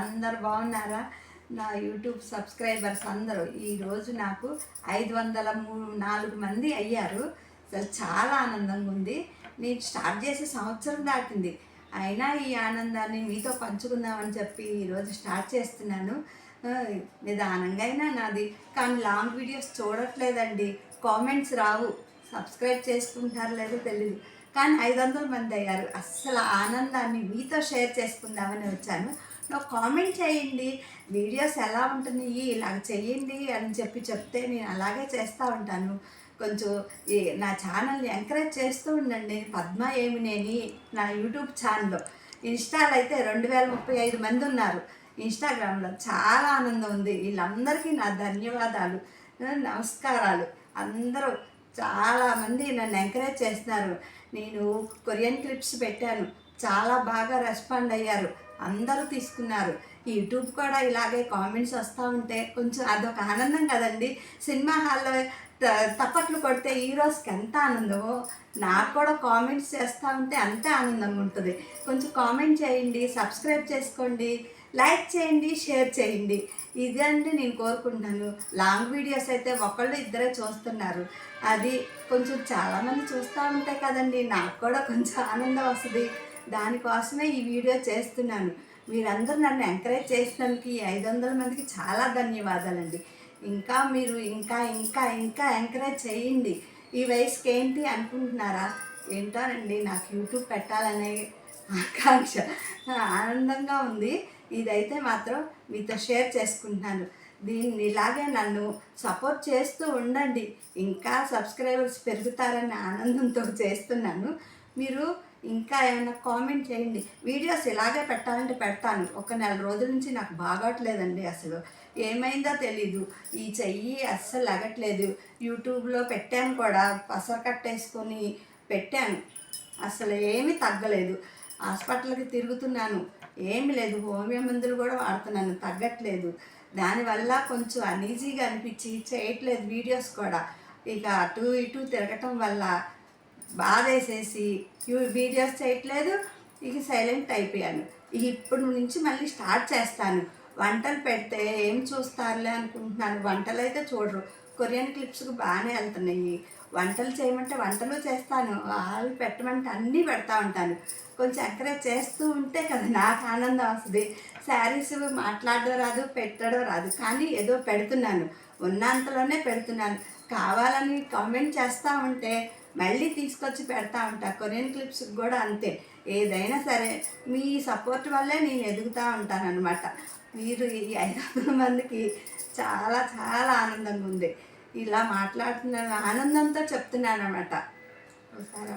అందరు బాగున్నారా? నా యూట్యూబ్ సబ్స్క్రైబర్స్ అందరూ. ఈరోజు నాకు ఐదు వందల మూడు నాలుగు మంది అయ్యారు. అసలు చాలా ఆనందంగా ఉంది. నేను స్టార్ట్ చేసే సంవత్సరం దాటింది. అయినా ఈ ఆనందాన్ని మీతో పంచుకుందామని చెప్పి ఈరోజు స్టార్ట్ చేస్తున్నాను. నిదానంగా అయినా నాది. కానీ లాంగ్ వీడియోస్ చూడట్లేదండి. కామెంట్స్ రావు. సబ్స్క్రైబ్ చేసుకుంటారు లేదో తెలియదు కానీ ఐదు వందల మంది అయ్యారు. అస్సలు ఆనందాన్ని మీతో షేర్ చేసుకుందామని వచ్చాను. నాకు కామెంట్ చేయండి. వీడియోస్ ఎలా ఉంటున్నాయి? ఇలాగ చేయండి అని చెప్పి చెప్తే నేను అలాగే చేస్తూ ఉంటాను. కొంచెం ఈ నా ఛానల్ని ఎంకరేజ్ చేస్తూ ఉండండి. పద్మ ఏమినేని నా యూట్యూబ్ ఛానల్లో ఇన్స్టాలో అయితే రెండు వేల ముప్పై ఐదు మంది ఉన్నారు. ఇన్స్టాగ్రామ్లో చాలా ఆనందం ఉంది. వీళ్ళందరికీ నా ధన్యవాదాలు. నమస్కారాలు. అందరూ చాలామంది నన్ను ఎంకరేజ్ చేస్తున్నారు. నేను కొరియన్ క్లిప్స్ పెట్టాను. చాలా బాగా రెస్పాండ్ అయ్యారు. అందరూ తీసుకున్నారు. యూట్యూబ్ కూడా ఇలాగే కామెంట్స్ వస్తూ ఉంటే కొంచెం అదొక ఆనందం కదండి. సినిమా హాల్లో తప్పట్లు కొడితే హీరోస్కి ఎంత ఆనందమో. నాకు కూడా కామెంట్స్ చేస్తూ ఉంటే అంతే ఆనందంగా ఉంటుంది. కొంచెం కామెంట్ చేయండి సబ్స్క్రైబ్ చేసుకోండి లైక్ చేయండి షేర్ చేయండి. ఇదండి నేను కోరుకుంటున్నాను లాంగ్ వీడియోస్ అయితే ఒకళ్ళు ఇద్దరే చూస్తున్నారు. అది కొంచెం చాలామంది చూస్తూ ఉంటాయి కదండి నాకు కూడా కొంచెం ఆనందం వస్తుంది. దానికోసమే ఈ వీడియో చేస్తున్నాను. మీరందరూ నన్ను ఎంకరేజ్ చేసినందుకు ఈ ఐదు వందల మందికి చాలా ధన్యవాదాలండి. ఇంకా మీరు ఇంకా ఇంకా ఇంకా ఎంకరేజ్ చేయండి. ఈ వయసుకి ఏంటి అనుకుంటున్నారా? ఏంటోనండి నాకు యూట్యూబ్ పెట్టాలనే ఆకాంక్ష. ఆనందంగా ఉంది. ఇదైతే మాత్రం మీతో షేర్ చేసుకుంటున్నాను. దీన్ని ఇలాగే నన్ను సపోర్ట్ చేస్తూ ఉండండి. ఇంకా సబ్స్క్రైబర్స్ పెరుగుతారనే ఆనందంతో చేస్తున్నాను. మీరు ఇంకా ఏమైనా కామెంట్ చేయండి. వీడియోస్ ఇలాగే పెట్టాలంటే పెడతాను. ఒక నెల రోజుల నుంచి నాకు బాగోట్లేదండి అసలు. ఏమైందో తెలీదు. ఈ చెయ్యి అస్సలు అగట్లేదు. యూట్యూబ్లో పెట్టాను కూడా. పసర కట్టేసుకొని పెట్టాను. అసలు ఏమీ తగ్గలేదు. హాస్పిటల్కి తిరుగుతున్నాను. ఏమి లేదు. హోమియో మందులు కూడా వాడుతున్నాను. తగ్గట్లేదు. దానివల్ల కొంచెం అనీజీగా అనిపించి చేయట్లేదు వీడియోస్ కూడా. ఇక అటు ఇటు తిరగటం వల్ల బాధేసేసి ఇవి వీడియోస్ చేయట్లేదు. ఇక సైలెంట్ అయిపోయాను. ఇక ఇప్పుడు నుంచి మళ్ళీ స్టార్ట్ చేస్తాను. వంటలు పెడితే ఏం చూస్తారులే అనుకుంటున్నాను. వంటలు అయితే చూడరు. కొరియన్ క్లిప్స్కి బాగానే వెళ్తున్నాయి. వంటలు చేయమంటే వంటలు చేస్తాను. వాళ్ళు పెట్టమంటే అన్నీ పెడతా ఉంటాను. కొంచెం ఎంకరేజ్ చేస్తూ ఉంటే కదా నాకు ఆనందం వస్తుంది. శారీస్ మాట్లాడడం రాదు పెట్టడం రాదు. కానీ ఏదో పెడుతున్నాను. ఉన్నంతలోనే పెడుతున్నాను. కావాలని కామెంట్ చేస్తూ ఉంటే మళ్ళీ తీసుకొచ్చి పెడతా ఉంటా. కొరియన్ క్లిప్స్కి కూడా అంతే. ఏదైనా సరే మీ సపోర్ట్ వల్లే నేను ఎదుగుతూ ఉంటాను అనమాట మీరు ఈ ఐదు వందల మందికి చాలా చాలా ఆనందంగా ఉంది. ఇలా మాట్లాడుతున్నాను ఆనందంతో చెప్తున్నాను అనమాట ఒకసారి